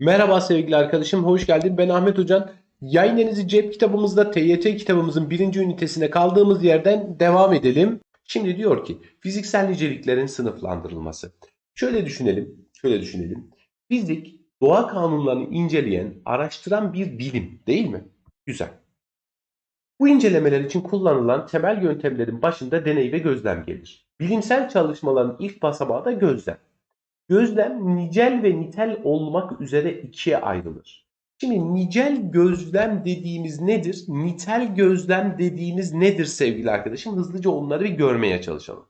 Merhaba sevgili arkadaşım, hoş geldin. Ben Ahmet Hocan. Yayın Denizi Cep kitabımızda TYT kitabımızın birinci ünitesine kaldığımız yerden devam edelim. Şimdi diyor ki fiziksel niceliklerin sınıflandırılması. Şöyle düşünelim, şöyle düşünelim. Fizik doğa kanunlarını inceleyen, araştıran bir bilim değil mi? Güzel. Bu incelemeler için kullanılan temel yöntemlerin başında deney ve gözlem gelir. Bilimsel çalışmaların ilk basamağı da gözlem. Gözlem nicel ve nitel olmak üzere ikiye ayrılır. Şimdi nicel gözlem dediğimiz nedir? Nitel gözlem dediğimiz nedir sevgili arkadaşım? Hızlıca onları bir görmeye çalışalım.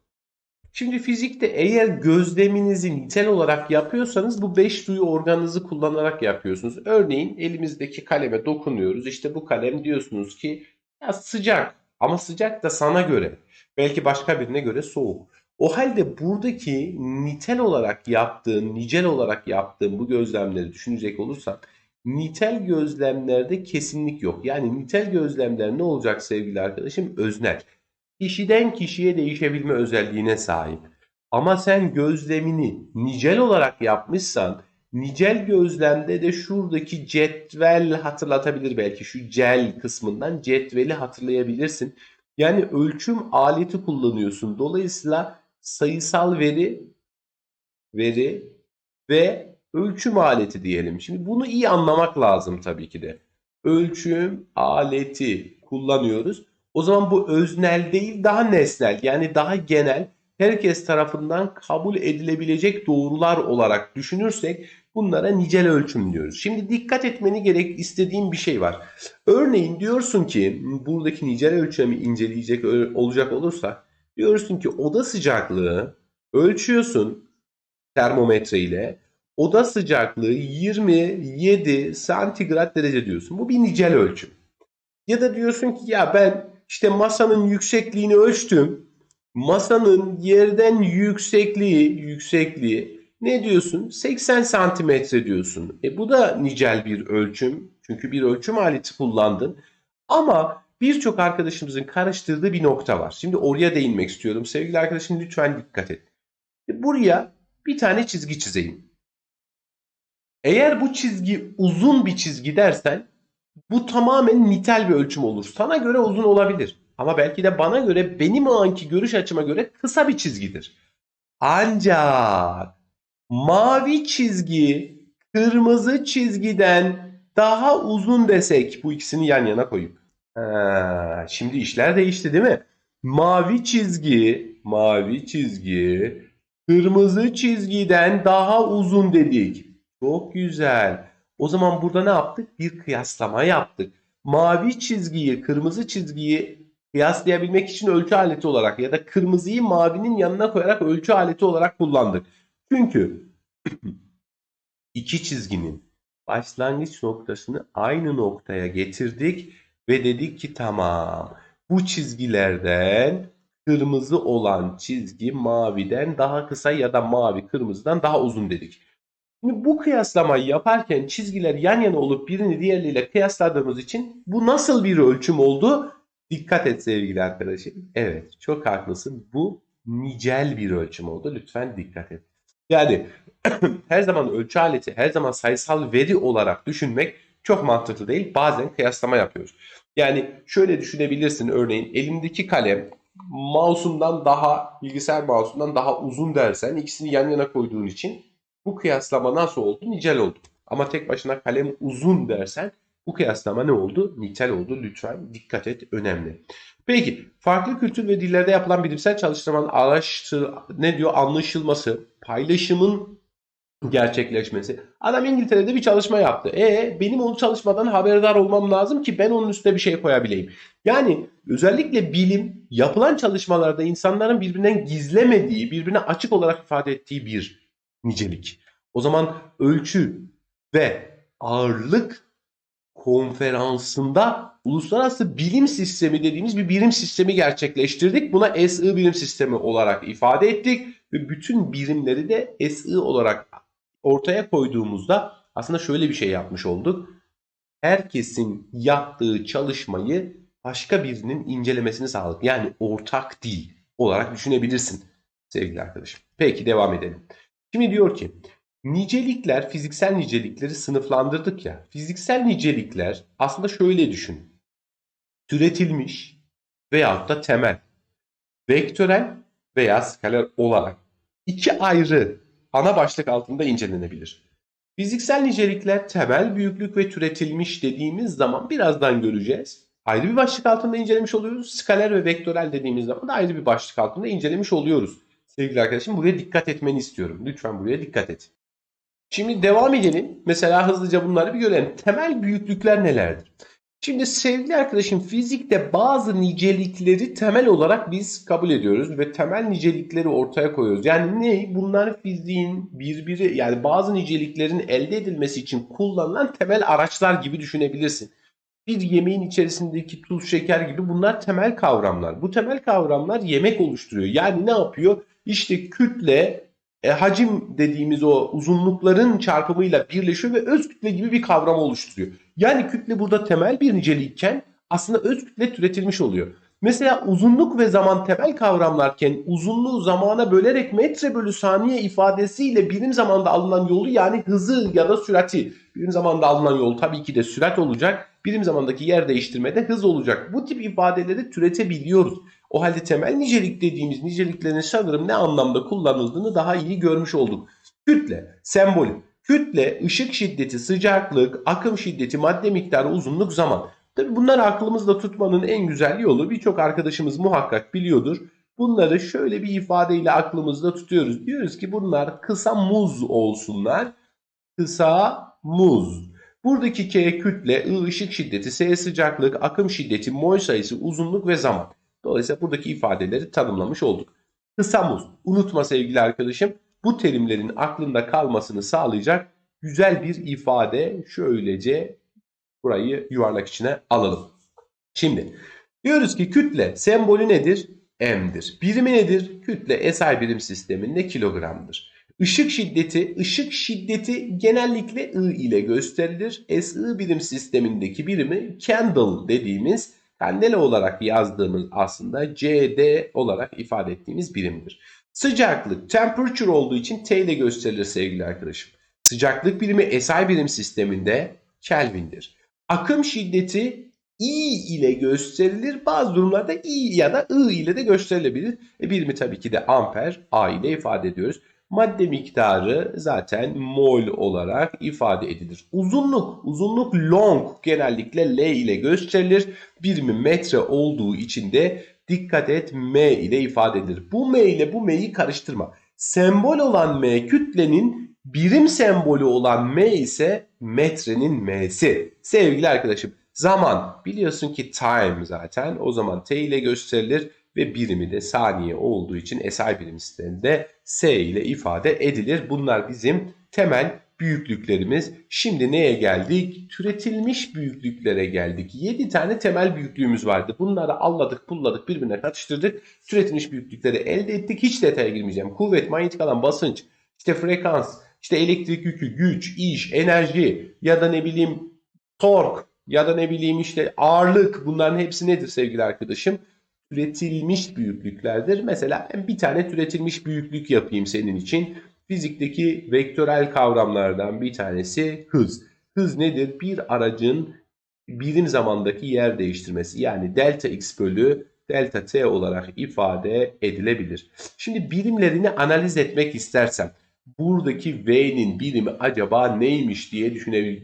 Şimdi fizikte eğer gözleminizi nitel olarak yapıyorsanız bu beş duyu organınızı kullanarak yapıyorsunuz. Örneğin elimizdeki kaleme dokunuyoruz. İşte bu kalem diyorsunuz ki ya sıcak ama sıcak da sana göre. Belki başka birine göre soğuk. O halde buradaki nitel olarak yaptığın, nicel olarak yaptığın bu gözlemleri düşünecek olursak nitel gözlemlerde kesinlik yok. Yani nitel gözlemler ne olacak sevgili arkadaşım? Öznel. Kişiden kişiye değişebilme özelliğine sahip. Ama sen gözlemini nicel olarak yapmışsan nicel gözlemde de şuradaki cetvel hatırlatabilir belki şu cel kısmından cetveli hatırlayabilirsin. Yani ölçüm aleti kullanıyorsun. Dolayısıyla sayısal veri, veri ve ölçüm aleti diyelim. Şimdi bunu iyi anlamak lazım tabii ki de. Ölçüm aleti kullanıyoruz. O zaman bu öznel değil daha nesnel yani daha genel herkes tarafından kabul edilebilecek doğrular olarak düşünürsek bunlara nicel ölçüm diyoruz. Şimdi dikkat etmeni gerek istediğim bir şey var. Örneğin diyorsun ki buradaki nicel ölçemi inceleyecek olacak olursa diyorsun ki oda sıcaklığı ölçüyorsun termometre ile. Oda sıcaklığı 27 santigrat derece diyorsun. Bu bir nicel ölçüm. Ya da diyorsun ki ya ben işte masanın yüksekliğini ölçtüm. Masanın yerden yüksekliği, yüksekliği ne diyorsun? 80 santimetre diyorsun. E bu da nicel bir ölçüm. Çünkü bir ölçüm aleti kullandın. Ama birçok arkadaşımızın karıştırdığı bir nokta var. Şimdi oraya değinmek istiyorum. Sevgili arkadaşım lütfen dikkat et. E buraya bir tane çizgi çizeyim. Eğer bu çizgi uzun bir çizgi dersen bu tamamen nitel bir ölçüm olur. Sana göre uzun olabilir. Ama belki de bana göre benim o anki görüş açıma göre kısa bir çizgidir. Ancak mavi çizgi kırmızı çizgiden daha uzun desek bu ikisini yan yana koyup. Ha, şimdi işler değişti değil mi? Mavi çizgi, mavi çizgi kırmızı çizgiden daha uzun dedik. Çok güzel. O zaman burada ne yaptık? Bir kıyaslama yaptık. Mavi çizgiyi, kırmızı çizgiyi kıyaslayabilmek için ölçü aleti olarak ya da kırmızıyı mavinin yanına koyarak ölçü aleti olarak kullandık. Çünkü iki çizginin başlangıç noktasını aynı noktaya getirdik ve dedik ki tamam bu çizgilerden kırmızı olan çizgi maviden daha kısa ya da mavi kırmızıdan daha uzun dedik. Şimdi bu kıyaslamayı yaparken çizgiler yan yana olup birini diğerleriyle kıyasladığımız için bu nasıl bir ölçüm oldu? Dikkat et sevgili arkadaşım. Evet çok haklısın. Bu nicel bir ölçüm oldu. Lütfen dikkat et. Yani her zaman ölçü aleti, her zaman sayısal veri olarak düşünmek çok mantıklı değil. Bazen kıyaslama yapıyoruz. Yani şöyle düşünebilirsin örneğin elimdeki kalem mouse'umdan daha bilgisayar mouse'umdan daha uzun dersen ikisini yan yana koyduğun için bu kıyaslama nasıl oldu? Nicel oldu. Ama tek başına kalem uzun dersen bu kıyaslama ne oldu? Nitel oldu. Lütfen dikkat et. Önemli. Peki farklı kültür ve dillerde yapılan bilimsel çalışmanın araştır ne diyor anlaşılması, paylaşımın gerçekleşmesi. Adam İngiltere'de bir çalışma yaptı. E benim o çalışmadan haberdar olmam lazım ki ben onun üstüne bir şey koyabileyim. Yani özellikle bilim yapılan çalışmalarda insanların birbirinden gizlemediği, birbirine açık olarak ifade ettiği bir nicelik. O zaman ölçü ve ağırlık konferansında uluslararası bilim sistemi dediğimiz bir bilim sistemi gerçekleştirdik. Buna SI bilim sistemi olarak ifade ettik ve bütün birimleri de SI olarak ortaya koyduğumuzda aslında şöyle bir şey yapmış olduk. Herkesin yaptığı çalışmayı başka birinin incelemesini sağladık. Yani ortak dil olarak düşünebilirsin sevgili arkadaşım. Peki devam edelim. Şimdi diyor ki Nicelikler, fiziksel nicelikleri sınıflandırdık ya. Fiziksel nicelikler aslında şöyle düşün. Türetilmiş veyahut da temel, vektörel veya skaler olarak iki ayrı ana başlık altında incelenebilir. Fiziksel nicelikler temel, büyüklük ve türetilmiş dediğimiz zaman birazdan göreceğiz. Ayrı bir başlık altında incelemiş oluyoruz. Skaler ve vektörel dediğimiz zaman da ayrı bir başlık altında incelemiş oluyoruz. Sevgili arkadaşım buraya dikkat etmeni istiyorum. Lütfen buraya dikkat et. Şimdi devam edelim. Mesela hızlıca bunları bir görelim. Temel büyüklükler nelerdir? Şimdi sevgili arkadaşım fizikte bazı nicelikleri temel olarak biz kabul ediyoruz ve temel nicelikleri ortaya koyuyoruz. Yani ne? Bunlar fiziğin birbiri yani bazı niceliklerin elde edilmesi için kullanılan temel araçlar gibi düşünebilirsin. Bir yemeğin içerisindeki tuz, şeker gibi bunlar temel kavramlar. Bu temel kavramlar yemek oluşturuyor. Yani ne yapıyor? İşte kütle, e, hacim dediğimiz o uzunlukların çarpımıyla birleşiyor ve öz kütle gibi bir kavram oluşturuyor. Yani kütle burada temel bir nicelikken aslında öz kütle türetilmiş oluyor. Mesela uzunluk ve zaman temel kavramlarken uzunluğu zamana bölerek metre bölü saniye ifadesiyle birim zamanda alınan yolu yani hızı ya da sürati birim zamanda alınan yol tabii ki de sürat olacak. Birim zamandaki yer değiştirmede hız olacak. Bu tip ifadeleri türetebiliyoruz. O halde temel nicelik dediğimiz niceliklerin sanırım ne anlamda kullanıldığını daha iyi görmüş olduk. Kütle, sembolü. Kütle, ışık şiddeti, sıcaklık, akım şiddeti, madde miktarı, uzunluk, zaman. Tabi bunları aklımızda tutmanın en güzel yolu birçok arkadaşımız muhakkak biliyordur. Bunları şöyle bir ifadeyle aklımızda tutuyoruz. Diyoruz ki bunlar kısa muz olsunlar. Kısa muz. Buradaki K kütle, I ışık şiddeti, S sıcaklık, akım şiddeti, mol sayısı, uzunluk ve zaman. Dolayısıyla buradaki ifadeleri tanımlamış olduk. Kısa muz. Unutma sevgili arkadaşım. Bu terimlerin aklında kalmasını sağlayacak güzel bir ifade. Şöylece burayı yuvarlak içine alalım. Şimdi diyoruz ki kütle sembolü nedir? M'dir. Birimi nedir? Kütle SI birim sisteminde kilogramdır. Işık şiddeti, ışık şiddeti genellikle I ile gösterilir. SI birim sistemindeki birimi candle dediğimiz kandela olarak yazdığımız aslında CD olarak ifade ettiğimiz birimdir. Sıcaklık temperature olduğu için T ile gösterilir sevgili arkadaşım. Sıcaklık birimi SI birim sisteminde Kelvin'dir. Akım şiddeti I ile gösterilir. Bazı durumlarda I ya da I ile de gösterilebilir. E birimi tabii ki de amper A ile ifade ediyoruz. Madde miktarı zaten mol olarak ifade edilir. Uzunluk, uzunluk long genellikle L ile gösterilir. Birimi metre olduğu için de dikkat et M ile ifade edilir. Bu M ile bu M'yi karıştırma. Sembol olan M kütlenin birim sembolü olan M ise metrenin M'si. Sevgili arkadaşım zaman biliyorsun ki time zaten o zaman T ile gösterilir ve birimi de saniye olduğu için SI birim sisteminde S ile ifade edilir. Bunlar bizim temel büyüklüklerimiz. Şimdi neye geldik? Türetilmiş büyüklüklere geldik. 7 tane temel büyüklüğümüz vardı. Bunları alladık, pulladık, birbirine katıştırdık. Türetilmiş büyüklükleri elde ettik. Hiç detaya girmeyeceğim. Kuvvet, manyetik alan, basınç, işte frekans, işte elektrik yükü, güç, iş, enerji ya da ne bileyim tork ya da ne bileyim işte ağırlık bunların hepsi nedir sevgili arkadaşım? Türetilmiş büyüklüklerdir. Mesela ben bir tane türetilmiş büyüklük yapayım senin için. Fizikteki vektörel kavramlardan bir tanesi hız. Hız nedir? Bir aracın birim zamandaki yer değiştirmesi yani delta x bölü delta t olarak ifade edilebilir. Şimdi birimlerini analiz etmek istersem buradaki v'nin birimi acaba neymiş diye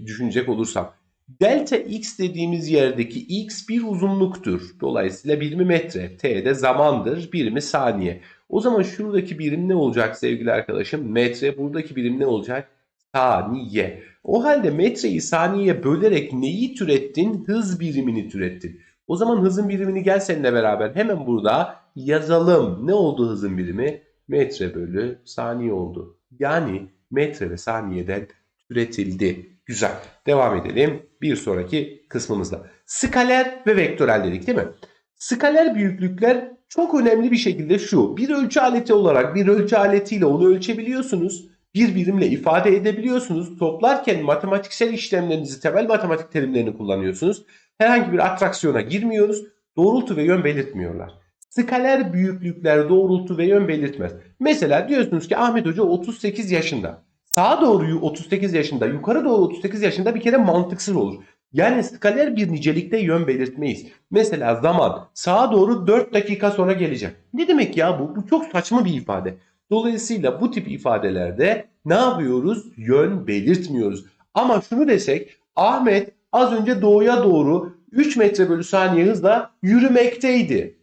düşünecek olursam delta x dediğimiz yerdeki x bir uzunluktur. Dolayısıyla birimi metre, t de zamandır, birimi saniye. O zaman şuradaki birim ne olacak sevgili arkadaşım? Metre. Buradaki birim ne olacak? Saniye. O halde metreyi saniyeye bölerek neyi türettin? Hız birimini türettin. O zaman hızın birimini gel seninle beraber hemen burada yazalım. Ne oldu hızın birimi? Metre bölü saniye oldu. Yani metre ve saniyeden türetildi. Güzel. Devam edelim bir sonraki kısmımızda. Skaler ve vektörel dedik değil mi? Skaler büyüklükler çok önemli bir şekilde şu. Bir ölçü aleti olarak bir ölçü aletiyle onu ölçebiliyorsunuz. Bir birimle ifade edebiliyorsunuz. Toplarken matematiksel işlemlerinizi, temel matematik terimlerini kullanıyorsunuz. Herhangi bir atraksiyona girmiyoruz. Doğrultu ve yön belirtmiyorlar. Skaler büyüklükler doğrultu ve yön belirtmez. Mesela diyorsunuz ki Ahmet Hoca 38 yaşında. sağa doğru 38 yaşında, yukarı doğru 38 yaşında bir kere mantıksız olur. Yani skaler bir nicelikte yön belirtmeyiz. Mesela zaman sağa doğru 4 dakika sonra gelecek. Ne demek ya bu? Bu çok saçma bir ifade. Dolayısıyla bu tip ifadelerde ne yapıyoruz? Yön belirtmiyoruz. Ama şunu desek Ahmet az önce doğuya doğru 3 metre bölü saniye hızla yürümekteydi.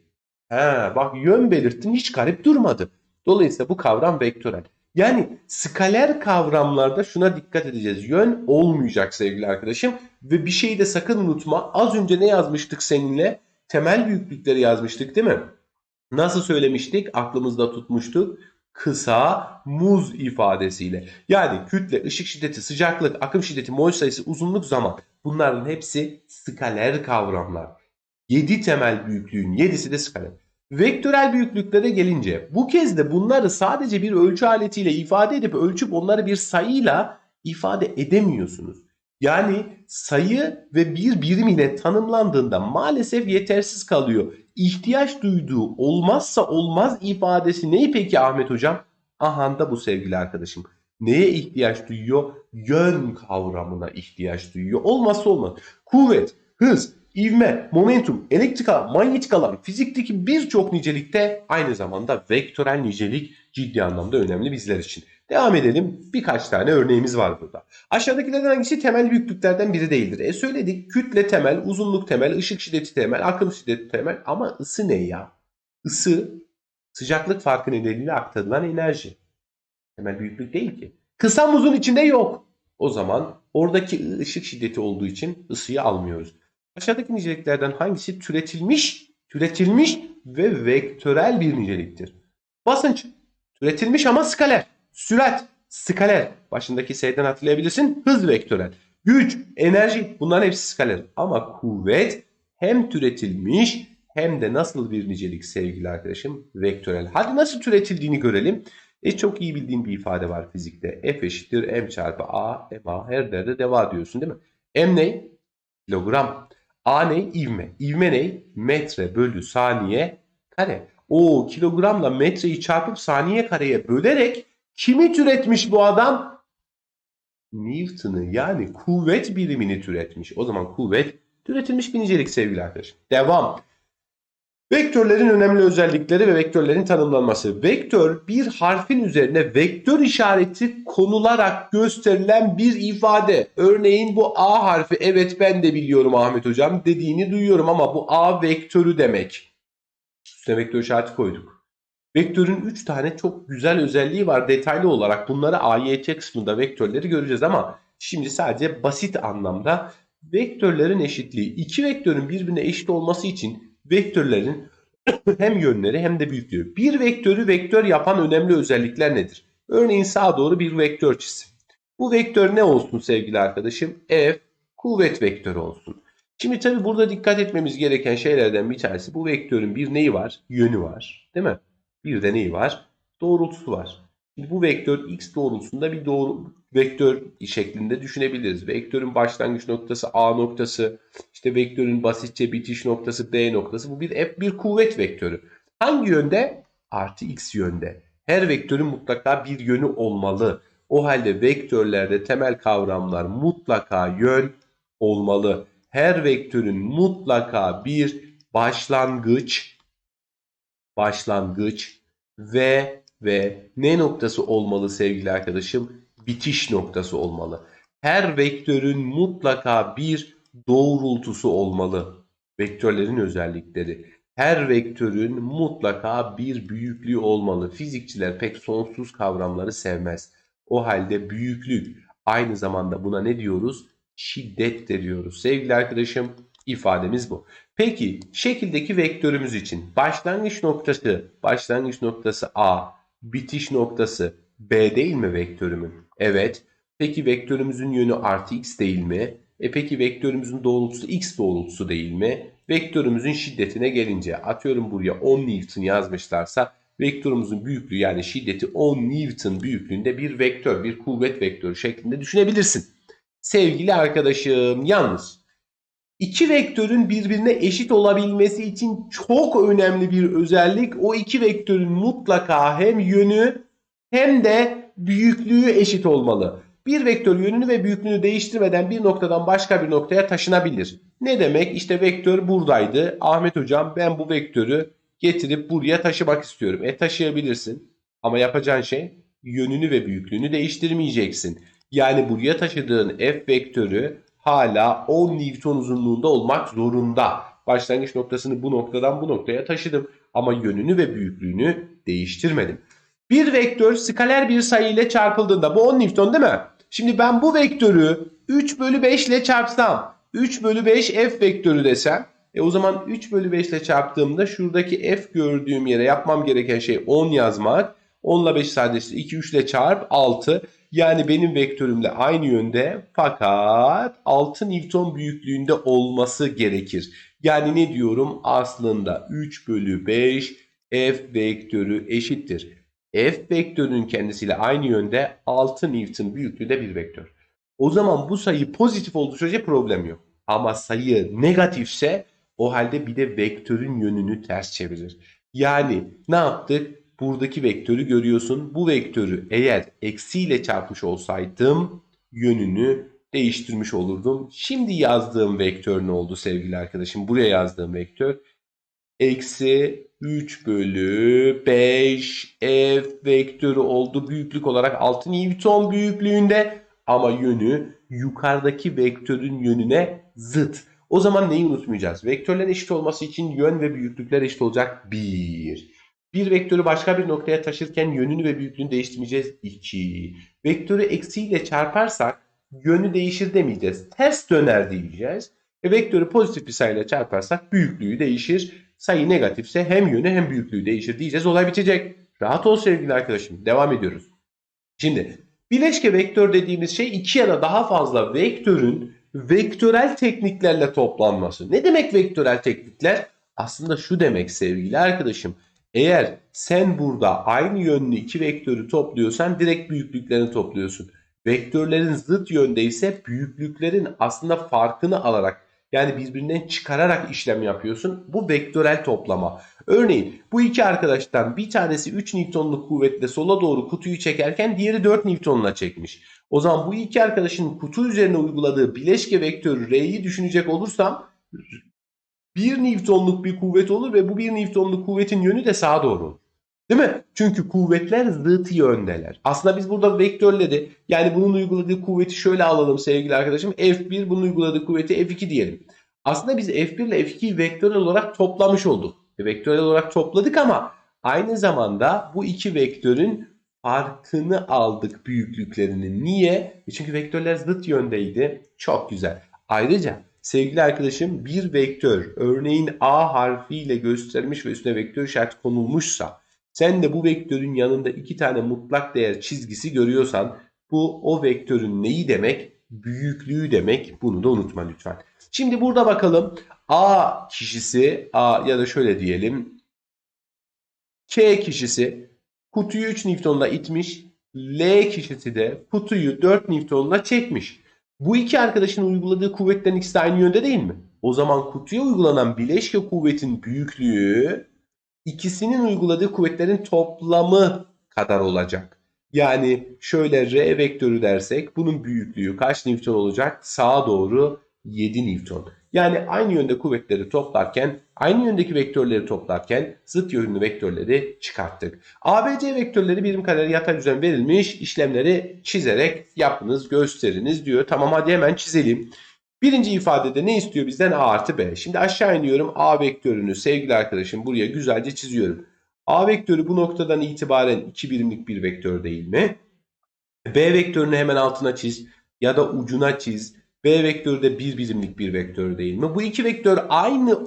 He, bak yön belirttin hiç garip durmadı. Dolayısıyla bu kavram vektörel. Yani skaler kavramlarda şuna dikkat edeceğiz. Yön olmayacak sevgili arkadaşım. Ve bir şeyi de sakın unutma. Az önce ne yazmıştık seninle? Temel büyüklükleri yazmıştık değil mi? Nasıl söylemiştik? Aklımızda tutmuştuk. Kısa muz ifadesiyle. Yani kütle, ışık şiddeti, sıcaklık, akım şiddeti, mol sayısı, uzunluk, zaman. Bunların hepsi skaler kavramlar. 7 temel büyüklüğün 7'si de skaler. Vektörel büyüklüklere gelince bu kez de bunları sadece bir ölçü aletiyle ifade edip ölçüp onları bir sayıyla ifade edemiyorsunuz. Yani sayı ve bir birim ile tanımlandığında maalesef yetersiz kalıyor. İhtiyaç duyduğu olmazsa olmaz ifadesi neyi peki Ahmet Hocam? Aha da bu sevgili arkadaşım. Neye ihtiyaç duyuyor? Yön kavramına ihtiyaç duyuyor. Olmazsa olmaz. Kuvvet, hız, ivme, momentum, elektrik alan, manyetik alan, fizikteki birçok nicelikte aynı zamanda vektörel nicelik ciddi anlamda önemli bizler için. Devam edelim. Birkaç tane örneğimiz var burada. Aşağıdakilerden hangisi temel büyüklüklerden biri değildir? E söyledik kütle temel, uzunluk temel, ışık şiddeti temel, akım şiddeti temel ama ısı ne ya? Isı sıcaklık farkı nedeniyle aktarılan enerji. Temel büyüklük değil ki. Kısa muzun içinde yok. O zaman oradaki ışık şiddeti olduğu için ısıyı almıyoruz. Aşağıdaki niceliklerden hangisi türetilmiş, türetilmiş ve vektörel bir niceliktir? Basınç, türetilmiş ama skaler. Sürat, skaler. Başındaki S'den hatırlayabilirsin. Hız vektörel. Güç, enerji bunların hepsi skaler. Ama kuvvet hem türetilmiş hem de nasıl bir nicelik sevgili arkadaşım? Vektörel. Hadi nasıl türetildiğini görelim. E çok iyi bildiğim bir ifade var fizikte. F eşittir M çarpı A, M A her derde deva diyorsun değil mi? M ne? Kilogram. A ne? İvme. İvme ne? Metre bölü saniye kare. O kilogramla metreyi çarpıp saniye kareye bölerek kimi türetmiş bu adam? Newton'ı yani kuvvet birimini türetmiş. O zaman kuvvet türetilmiş bir nicelik sevgili arkadaşlar. Devam. Vektörlerin önemli özellikleri ve vektörlerin tanımlanması. Vektör bir harfin üzerine vektör işareti konularak gösterilen bir ifade. Örneğin bu A harfi evet ben de biliyorum Ahmet hocam dediğini duyuyorum ama bu A vektörü demek. Üstüne vektör işareti koyduk. Vektörün 3 tane çok güzel özelliği var detaylı olarak. Bunları AYT kısmında vektörleri göreceğiz ama şimdi sadece basit anlamda vektörlerin eşitliği. iki vektörün birbirine eşit olması için vektörlerin hem yönleri hem de büyüklüğü. Bir vektörü vektör yapan önemli özellikler nedir? Örneğin sağa doğru bir vektör çizsin. Bu vektör ne olsun sevgili arkadaşım? F kuvvet vektörü olsun. Şimdi tabi burada dikkat etmemiz gereken şeylerden bir tanesi bu vektörün bir neyi var? Yönü var. Değil mi? Bir de neyi var? Doğrultusu var. Şimdi bu vektör x doğrultusunda bir doğru vektör şeklinde düşünebiliriz. Vektörün başlangıç noktası A noktası, işte vektörün basitçe bitiş noktası B noktası. Bu bir hep bir kuvvet vektörü. Hangi yönde? Artı x yönde. Her vektörün mutlaka bir yönü olmalı. O halde vektörlerde temel kavramlar mutlaka yön olmalı. Her vektörün mutlaka bir başlangıç, başlangıç ve ve ne noktası olmalı sevgili arkadaşım? Bitiş noktası olmalı. Her vektörün mutlaka bir doğrultusu olmalı. Vektörlerin özellikleri. Her vektörün mutlaka bir büyüklüğü olmalı. Fizikçiler pek sonsuz kavramları sevmez. O halde büyüklük aynı zamanda buna ne diyoruz? Şiddet de diyoruz. Sevgili arkadaşım ifademiz bu. Peki şekildeki vektörümüz için başlangıç noktası, başlangıç noktası A, bitiş noktası B değil mi vektörümün? Evet. Peki vektörümüzün yönü artı x değil mi? E peki vektörümüzün doğrultusu x doğrultusu değil mi? Vektörümüzün şiddetine gelince atıyorum buraya 10 Newton yazmışlarsa vektörümüzün büyüklüğü yani şiddeti 10 Newton büyüklüğünde bir vektör, bir kuvvet vektörü şeklinde düşünebilirsin. Sevgili arkadaşım yalnız iki vektörün birbirine eşit olabilmesi için çok önemli bir özellik o iki vektörün mutlaka hem yönü hem de büyüklüğü eşit olmalı. Bir vektör yönünü ve büyüklüğünü değiştirmeden bir noktadan başka bir noktaya taşınabilir. Ne demek? İşte vektör buradaydı. Ahmet hocam ben bu vektörü getirip buraya taşımak istiyorum. E taşıyabilirsin. Ama yapacağın şey yönünü ve büyüklüğünü değiştirmeyeceksin. Yani buraya taşıdığın f vektörü hala 10 Newton uzunluğunda olmak zorunda. Başlangıç noktasını bu noktadan bu noktaya taşıdım. Ama yönünü ve büyüklüğünü değiştirmedim. Bir vektör skaler bir sayı ile çarpıldığında bu 10 Newton değil mi? Şimdi ben bu vektörü 3 bölü 5 ile çarpsam 3 bölü 5 f vektörü desem e o zaman 3 bölü 5 ile çarptığımda şuradaki f gördüğüm yere yapmam gereken şey 10 yazmak. 10 ile 5 sadeleştir. 2 3 ile çarp 6. Yani benim vektörümle aynı yönde fakat 6 Newton büyüklüğünde olması gerekir. Yani ne diyorum? Aslında 3 bölü 5 f vektörü eşittir. F vektörünün kendisiyle aynı yönde 6 Newton büyüklüğünde bir vektör. O zaman bu sayı pozitif olduğu sürece problem yok. Ama sayı negatifse o halde bir de vektörün yönünü ters çevirir. Yani ne yaptık? Buradaki vektörü görüyorsun. Bu vektörü eğer eksiyle çarpmış olsaydım yönünü değiştirmiş olurdum. Şimdi yazdığım vektör ne oldu sevgili arkadaşım? Buraya yazdığım vektör eksi 3 bölü 5 f vektörü oldu. Büyüklük olarak 6 Newton büyüklüğünde ama yönü yukarıdaki vektörün yönüne zıt. O zaman neyi unutmayacağız? Vektörlerin eşit olması için yön ve büyüklükler eşit olacak 1. Bir vektörü başka bir noktaya taşırken yönünü ve büyüklüğünü değiştirmeyeceğiz 2. Vektörü eksiyle çarparsak yönü değişir demeyeceğiz. Ters döner diyeceğiz. E, vektörü pozitif bir sayıyla çarparsak büyüklüğü değişir. Sayı negatifse hem yönü hem büyüklüğü değişir diyeceğiz. Olay bitecek. Rahat ol sevgili arkadaşım. Devam ediyoruz. Şimdi bileşke vektör dediğimiz şey iki ya da daha fazla vektörün vektörel tekniklerle toplanması. Ne demek vektörel teknikler? Aslında şu demek sevgili arkadaşım. Eğer sen burada aynı yönlü iki vektörü topluyorsan direkt büyüklüklerini topluyorsun. Vektörlerin zıt yönde ise büyüklüklerin aslında farkını alarak yani birbirinden çıkararak işlem yapıyorsun. Bu vektörel toplama. Örneğin bu iki arkadaştan bir tanesi 3 Newton'luk kuvvetle sola doğru kutuyu çekerken diğeri 4 Newton'la çekmiş. O zaman bu iki arkadaşın kutu üzerine uyguladığı bileşke vektörü R'yi düşünecek olursam 1 Newton'luk bir kuvvet olur ve bu 1 Newton'luk kuvvetin yönü de sağa doğru olur. Değil mi? Çünkü kuvvetler zıt yöndeler. Aslında biz burada vektörleri yani bunun uyguladığı kuvveti şöyle alalım sevgili arkadaşım. F1 bunun uyguladığı kuvveti F2 diyelim. Aslında biz F1 ile F2'yi vektörel olarak toplamış olduk. E, vektörel olarak topladık ama aynı zamanda bu iki vektörün farkını aldık büyüklüklerini. Niye? E çünkü vektörler zıt yöndeydi. Çok güzel. Ayrıca sevgili arkadaşım bir vektör örneğin A harfiyle göstermiş ve üstüne vektör işareti konulmuşsa sen de bu vektörün yanında iki tane mutlak değer çizgisi görüyorsan bu o vektörün neyi demek? Büyüklüğü demek. Bunu da unutma lütfen. Şimdi burada bakalım. A kişisi A ya da şöyle diyelim. K kişisi kutuyu 3 Newton'la itmiş. L kişisi de kutuyu 4 Newton'la çekmiş. Bu iki arkadaşın uyguladığı kuvvetlerin ikisi de aynı yönde değil mi? O zaman kutuya uygulanan bileşke kuvvetin büyüklüğü ikisinin uyguladığı kuvvetlerin toplamı kadar olacak. Yani şöyle R vektörü dersek bunun büyüklüğü kaç Newton olacak? Sağa doğru 7 Newton. Yani aynı yönde kuvvetleri toplarken, aynı yöndeki vektörleri toplarken zıt yönlü vektörleri çıkarttık. ABC vektörleri birim kare yatay düzen verilmiş işlemleri çizerek yapınız, gösteriniz diyor. Tamam hadi hemen çizelim. Birinci ifadede ne istiyor bizden? A artı B. Şimdi aşağı iniyorum. A vektörünü sevgili arkadaşım buraya güzelce çiziyorum. A vektörü bu noktadan itibaren 2 birimlik bir vektör değil mi? B vektörünü hemen altına çiz ya da ucuna çiz. B vektörü de 1 birimlik bir vektör değil mi? Bu iki vektör aynı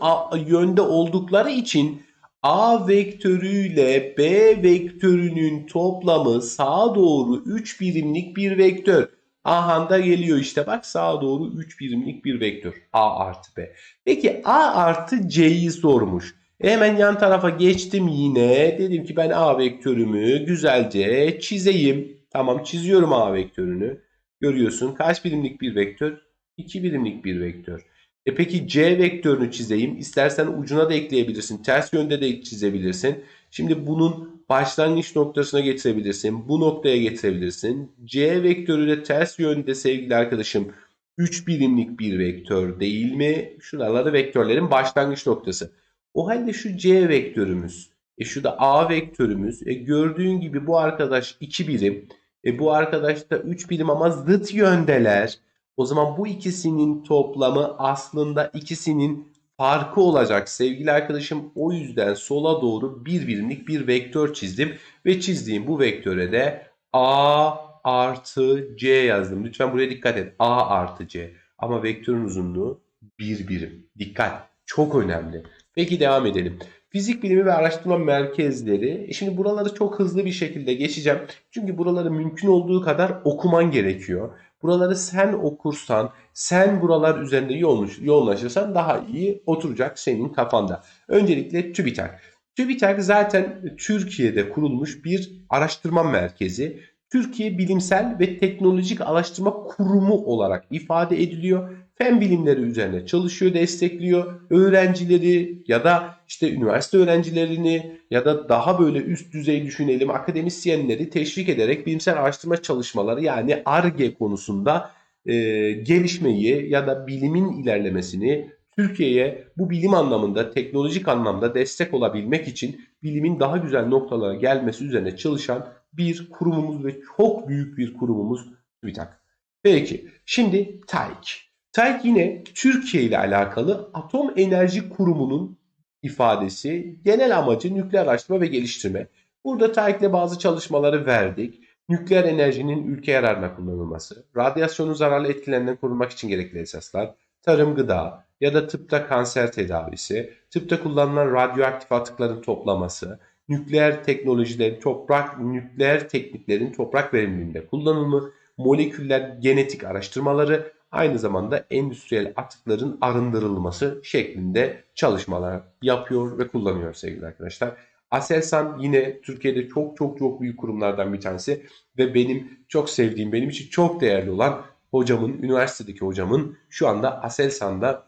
yönde oldukları için A vektörüyle B vektörünün toplamı sağa doğru 3 birimlik bir vektör. Ahanda geliyor işte bak sağa doğru 3 birimlik bir vektör. A artı B. Peki A artı C'yi sormuş. E hemen yan tarafa geçtim yine. Dedim ki ben A vektörümü güzelce çizeyim. Tamam çiziyorum A vektörünü. Görüyorsun kaç birimlik bir vektör? 2 birimlik bir vektör. E peki C vektörünü çizeyim. İstersen ucuna da ekleyebilirsin. Ters yönde de çizebilirsin. Şimdi bunun başlangıç noktasına getirebilirsin. Bu noktaya getirebilirsin. C vektörü de ters yönde sevgili arkadaşım 3 birimlik bir vektör değil mi? Şuraları vektörlerin başlangıç noktası. O halde şu C vektörümüz, e şu da A vektörümüz. E gördüğün gibi bu arkadaş 2 birim. E bu arkadaş da 3 birim ama zıt yöndeler. O zaman bu ikisinin toplamı aslında ikisinin farkı olacak sevgili arkadaşım. O yüzden sola doğru bir birimlik bir vektör çizdim. Ve çizdiğim bu vektöre de A artı C yazdım. Lütfen buraya dikkat et. A artı C. Ama vektörün uzunluğu bir birim. Dikkat. Çok önemli. Peki devam edelim. Fizik bilimi ve araştırma merkezleri. E Şimdi buraları çok hızlı bir şekilde geçeceğim. Çünkü buraları mümkün olduğu kadar okuman gerekiyor. Buraları sen okursan, sen buralar üzerinde yoğunlaş, yoğunlaşırsan daha iyi oturacak senin kafanda. Öncelikle TÜBİTAK. TÜBİTAK zaten Türkiye'de kurulmuş bir araştırma merkezi. Türkiye Bilimsel ve Teknolojik Araştırma Kurumu olarak ifade ediliyor. Fen bilimleri üzerine çalışıyor, destekliyor. Öğrencileri ya da işte üniversite öğrencilerini ya da daha böyle üst düzey düşünelim akademisyenleri teşvik ederek bilimsel araştırma çalışmaları yani ARGE konusunda e, gelişmeyi ya da bilimin ilerlemesini Türkiye'ye bu bilim anlamında, teknolojik anlamda destek olabilmek için bilimin daha güzel noktalara gelmesi üzerine çalışan bir kurumumuz ve çok büyük bir kurumumuz TÜBİTAK. Peki, şimdi TAİK. TAİK yine Türkiye ile alakalı Atom Enerji Kurumu'nun ifadesi, genel amacı nükleer araştırma ve geliştirme. Burada TAİK'le bazı çalışmaları verdik. Nükleer enerjinin ülke yararına kullanılması, radyasyonun zararlı etkilerinden korunmak için gerekli esaslar, tarım gıda ya da tıpta kanser tedavisi, tıpta kullanılan radyoaktif atıkların toplaması, nükleer teknolojilerin, toprak, nükleer tekniklerin toprak verimliliğinde kullanımı, moleküller genetik araştırmaları, aynı zamanda endüstriyel atıkların arındırılması şeklinde çalışmalar yapıyor ve kullanıyor sevgili arkadaşlar. Aselsan yine Türkiye'de çok çok çok büyük kurumlardan bir tanesi ve benim çok sevdiğim, benim için çok değerli olan hocamın, üniversitedeki hocamın şu anda Aselsan'da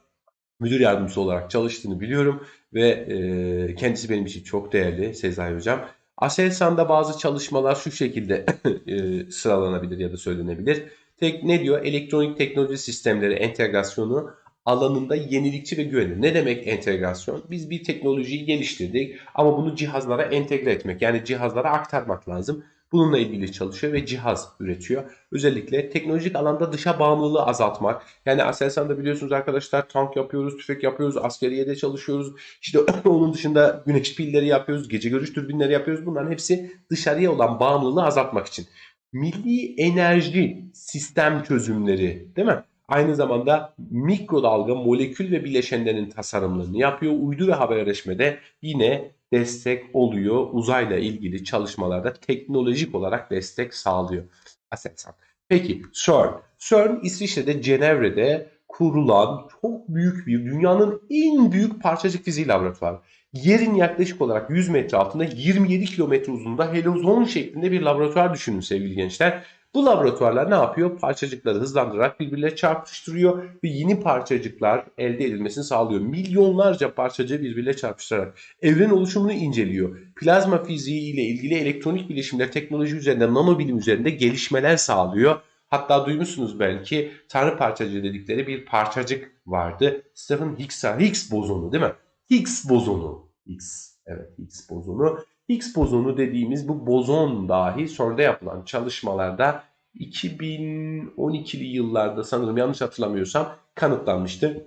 müdür yardımcısı olarak çalıştığını biliyorum ve e, kendisi benim için çok değerli Sezai Hocam. Aselsan'da bazı çalışmalar şu şekilde e, sıralanabilir ya da söylenebilir. Tek, ne diyor? Elektronik teknoloji sistemleri entegrasyonu alanında yenilikçi ve güvenilir. Ne demek entegrasyon? Biz bir teknolojiyi geliştirdik ama bunu cihazlara entegre etmek yani cihazlara aktarmak lazım. Bununla ilgili çalışıyor ve cihaz üretiyor. Özellikle teknolojik alanda dışa bağımlılığı azaltmak. Yani Aselsan'da biliyorsunuz arkadaşlar tank yapıyoruz, tüfek yapıyoruz, askeriyede çalışıyoruz. İşte onun dışında güneş pilleri yapıyoruz, gece görüş türbinleri yapıyoruz. Bunların hepsi dışarıya olan bağımlılığı azaltmak için. Milli enerji sistem çözümleri değil mi? Aynı zamanda mikrodalga, molekül ve bileşenlerin tasarımlarını yapıyor. Uydu ve haberleşmede yine destek oluyor. Uzayla ilgili çalışmalarda teknolojik olarak destek sağlıyor. Aselsan. Peki CERN. CERN İsviçre'de Cenevre'de kurulan çok büyük bir dünyanın en büyük parçacık fiziği laboratuvarı. Yerin yaklaşık olarak 100 metre altında 27 kilometre uzunluğunda helozon şeklinde bir laboratuvar düşünün sevgili gençler. Bu laboratuvarlar ne yapıyor? Parçacıkları hızlandırarak birbirine çarpıştırıyor ve yeni parçacıklar elde edilmesini sağlıyor. Milyonlarca parçacığı birbirine çarpıştırarak evren oluşumunu inceliyor. Plazma fiziği ile ilgili elektronik bileşimler, teknoloji üzerinde, nanobilim üzerinde gelişmeler sağlıyor. Hatta duymuşsunuz belki tanrı parçacığı dedikleri bir parçacık vardı. Stephen Higgs, Higgs bozonu değil mi? Higgs bozonu. Higgs, evet Higgs bozonu. Higgs bozonu dediğimiz bu bozon dahi CERN'de yapılan çalışmalarda 2012'li yıllarda sanırım yanlış hatırlamıyorsam kanıtlanmıştı.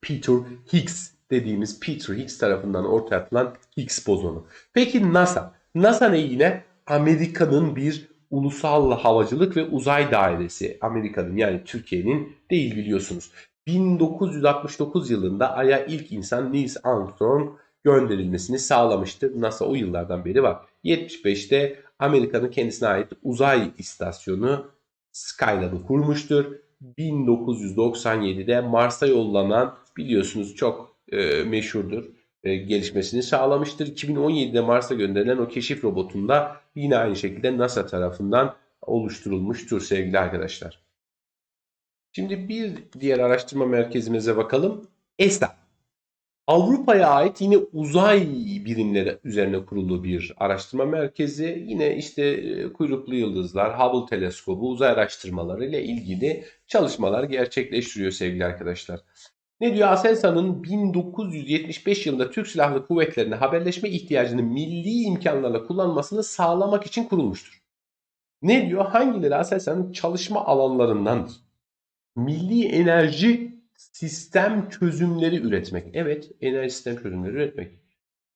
Peter Higgs dediğimiz Peter Higgs tarafından ortaya atılan Higgs bozonu. Peki NASA? NASA ne yine? Amerika'nın bir ulusal havacılık ve uzay dairesi. Amerika'nın yani Türkiye'nin değil biliyorsunuz. 1969 yılında Ay'a ilk insan Neil Armstrong gönderilmesini sağlamıştır. NASA o yıllardan beri var. 75'te Amerika'nın kendisine ait uzay istasyonu Skylab'ı kurmuştur. 1997'de Mars'a yollanan biliyorsunuz çok e, meşhurdur e, gelişmesini sağlamıştır. 2017'de Mars'a gönderilen o keşif robotunda yine aynı şekilde NASA tarafından oluşturulmuştur sevgili arkadaşlar. Şimdi bir diğer araştırma merkezimize bakalım. ESA. Avrupa'ya ait yine uzay birimleri üzerine kurulu bir araştırma merkezi. Yine işte e, kuyruklu yıldızlar, Hubble teleskobu, uzay araştırmaları ile ilgili çalışmalar gerçekleştiriyor sevgili arkadaşlar. Ne diyor? Aselsan'ın 1975 yılında Türk Silahlı Kuvvetleri'ne haberleşme ihtiyacını milli imkanlarla kullanmasını sağlamak için kurulmuştur. Ne diyor? Hangileri Aselsan'ın çalışma alanlarındandır? Milli enerji sistem çözümleri üretmek. Evet, enerji sistem çözümleri üretmek.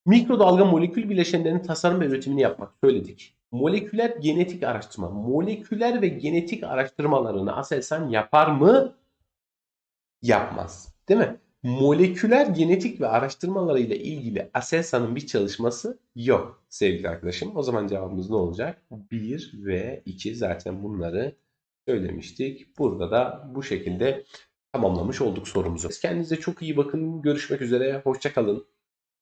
Mikrodalga molekül bileşenlerinin tasarım ve üretimini yapmak. Söyledik. Moleküler genetik araştırma. Moleküler ve genetik araştırmalarını Aselsan yapar mı? Yapmaz. Değil mi? Moleküler genetik ve araştırmalarıyla ilgili Aselsan'ın bir çalışması yok sevgili arkadaşım. O zaman cevabımız ne olacak? 1 ve 2 zaten bunları söylemiştik. Burada da bu şekilde tamamlamış olduk sorumuzu. Kendinize çok iyi bakın. Görüşmek üzere. Hoşçakalın.